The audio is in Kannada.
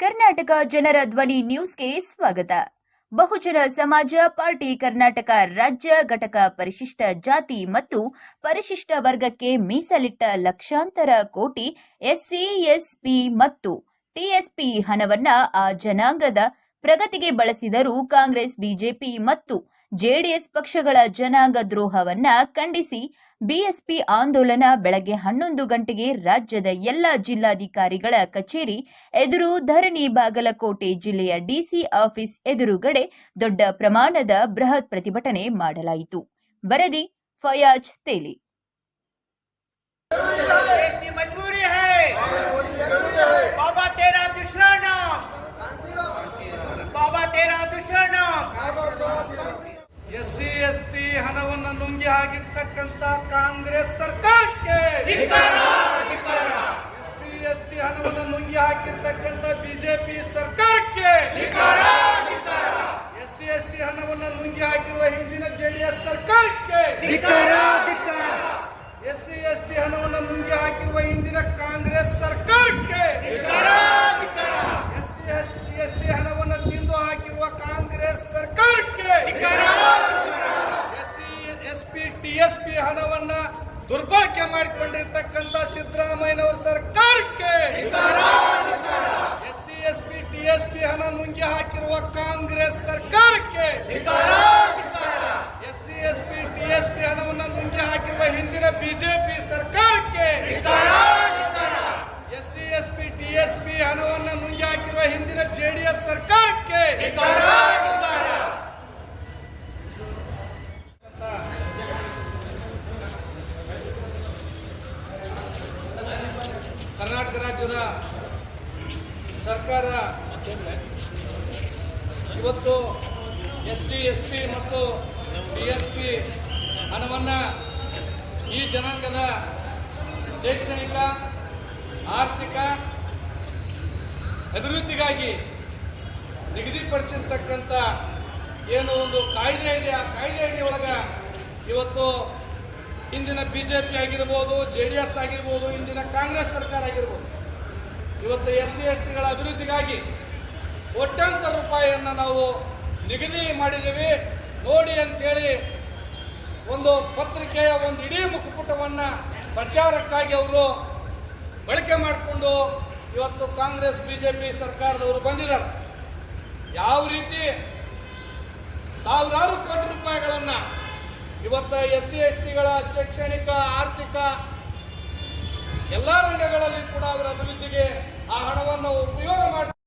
ಕರ್ನಾಟಕ ಜನರ ಧ್ವನಿ ನ್ಯೂಸ್ಗೆ ಸ್ವಾಗತ. ಬಹುಜನ ಸಮಾಜ ಪಾರ್ಟಿ ಕರ್ನಾಟಕ ರಾಜ್ಯ ಘಟಕ ಪರಿಶಿಷ್ಟ ಜಾತಿ ಮತ್ತು ಪರಿಶಿಷ್ಟ ವರ್ಗಕ್ಕೆ ಮೀಸಲಿಟ್ಟ ಲಕ್ಷಾಂತರ ಕೋಟಿ ಎಸ್ಸಿ, ಎಸ್ಪಿ ಮತ್ತು ಟಿಎಸ್ಪಿ ಹಣವನ್ನ ಆ ಜನಾಂಗದ ಪ್ರಗತಿಗೆ ಬಳಸಿದರೂ ಕಾಂಗ್ರೆಸ್, ಬಿಜೆಪಿ ಮತ್ತು ಜೆಡಿಎಸ್ ಪಕ್ಷಗಳ ಜನಾಂಗ ದ್ರೋಹವನ್ನ ಖಂಡಿಸಿ ಬಿಎಸ್ಪಿ ಆಂದೋಲನ ಬೆಳಗ್ಗೆ ಹನ್ನೊಂದು ಗಂಟೆಗೆ ರಾಜ್ಯದ ಎಲ್ಲ ಜಿಲ್ಲಾಧಿಕಾರಿಗಳ ಕಚೇರಿ ಎದುರು ಧರಣಿ ಬಾಗಲಕೋಟೆ ಜಿಲ್ಲೆಯ ಡಿಸಿ ಆಫೀಸ್ ಎದುರುಗಡೆ ದೊಡ್ಡ ಪ್ರಮಾಣದ ಬೃಹತ್ ಪ್ರತಿಭಟನೆ ಮಾಡಲಾಯಿತು. ವರದಿ ಫಯಾಜ್ ತೇಲಿ. ಹಣವನ್ನು ನುಂಗಿ ಹಾಕಿರ್ತಕ್ಕಂತ ಕಾಂಗ್ರೆಸ್ ಸರ್ಕಾರಕ್ಕೆ ಎಸ್ ಸಿ ಎಸ್ ಟಿ ಹಣವನ್ನು ನುಂಗಿ ಹಾಕಿರ್ತಕ್ಕಂತ ಬಿಜೆಪಿ ಸರ್ಕಾರಕ್ಕೆ ಎಸ್ ಸಿ ಎಸ್ ಟಿ ಹಣವನ್ನು ನುಂಗಿ ಹಾಕಿರುವ ಹಿಂದಿನ ಜೆಡಿಎಸ್ ಸರ್ಕಾರಕ್ಕೆ ಎಸ್ ಸಿ ಎಸ್ ಟಿ ಹಣವನ್ನು ನುಂಗಿ ಹಾಕಿರುವ ಹಿಂದಿನ ಕಾಂಗ್ರೆಸ್ ಸರ್ಕಾರಕ್ಕೆ S C S T S T ಹಣವನ್ನು ತಿಂದು ಹಾಕಿರುವ ಕಾಂಗ್ರೆಸ್ ಸರ್ಕಾರಕ್ಕೆ S C S P T S P ಹಣವನ್ನ ದುರ್ಬಳಕೆ ಮಾಡಿಕೊಂಡಿರ್ತಕ್ಕಂಥ ಸಿದ್ದರಾಮಯ್ಯನವರ ಸರ್ಕಾರಕ್ಕೆ. ಸರ್ಕಾರ ಇವತ್ತು ಎಸ್ ಸಿ ಎಸ್ ಪಿ ಮತ್ತು ಬಿ ಎಸ್ ಪಿ ಹಣವನ್ನು ಈ ಜನಾಂಗದ ಶೈಕ್ಷಣಿಕ, ಆರ್ಥಿಕ ಅಭಿವೃದ್ಧಿಗಾಗಿ ನಿಗದಿಪಡಿಸಿರ್ತಕ್ಕಂಥ ಏನು ಒಂದು ಕಾಯ್ದೆ ಇದೆ, ಆ ಕಾಯ್ದೆ ಒಳಗೆ ಇವತ್ತು ಇಂದಿನ ಬಿ ಜೆ ಪಿ ಆಗಿರ್ಬೋದು, ಜೆ ಡಿ ಎಸ್ ಆಗಿರ್ಬೋದು ಇಂದಿನ ಕಾಂಗ್ರೆಸ್ ಸರ್ಕಾರ ಆಗಿರ್ಬೋದು ಇವತ್ತು ಎಸ್ ಸಿ ಎಸ್ ಟಿಗಳ ಅಭಿವೃದ್ಧಿಗಾಗಿ ಕೋಟ್ಯಾಂತರ ರೂಪಾಯಿಯನ್ನು ನಾವು ನಿಗದಿ ಮಾಡಿದ್ದೀವಿ. ನೋಡಿ ಅಂತೇಳಿ ಒಂದು ಪತ್ರಿಕೆಯ ಒಂದು ಇಡೀ ಮುಖಪುಟವನ್ನು ಪ್ರಚಾರಕ್ಕಾಗಿ ಅವರು ಬಳಕೆ ಮಾಡಿಕೊಂಡು ಇವತ್ತು ಕಾಂಗ್ರೆಸ್ ಬಿ ಜೆ ಪಿ ಸರ್ಕಾರದವರು ಬಂದಿದ್ದಾರೆ. ಯಾವ ರೀತಿ ಸಾವಿರಾರು ಕೋಟಿ ರೂಪಾಯಿಗಳನ್ನು ಇವತ್ತು ಎಸ್ ಸಿ ಎಸ್ ಟಿಗಳ ಶೈಕ್ಷಣಿಕ, ಆರ್ಥಿಕ ಎಲ್ಲ ರಂಗಗಳಲ್ಲಿ ಕೂಡ ಅದರ ಅಭಿವೃದ್ಧಿಗೆ ಆ ಹಣವನ್ನು ಉಪಯೋಗ ಮಾಡಿ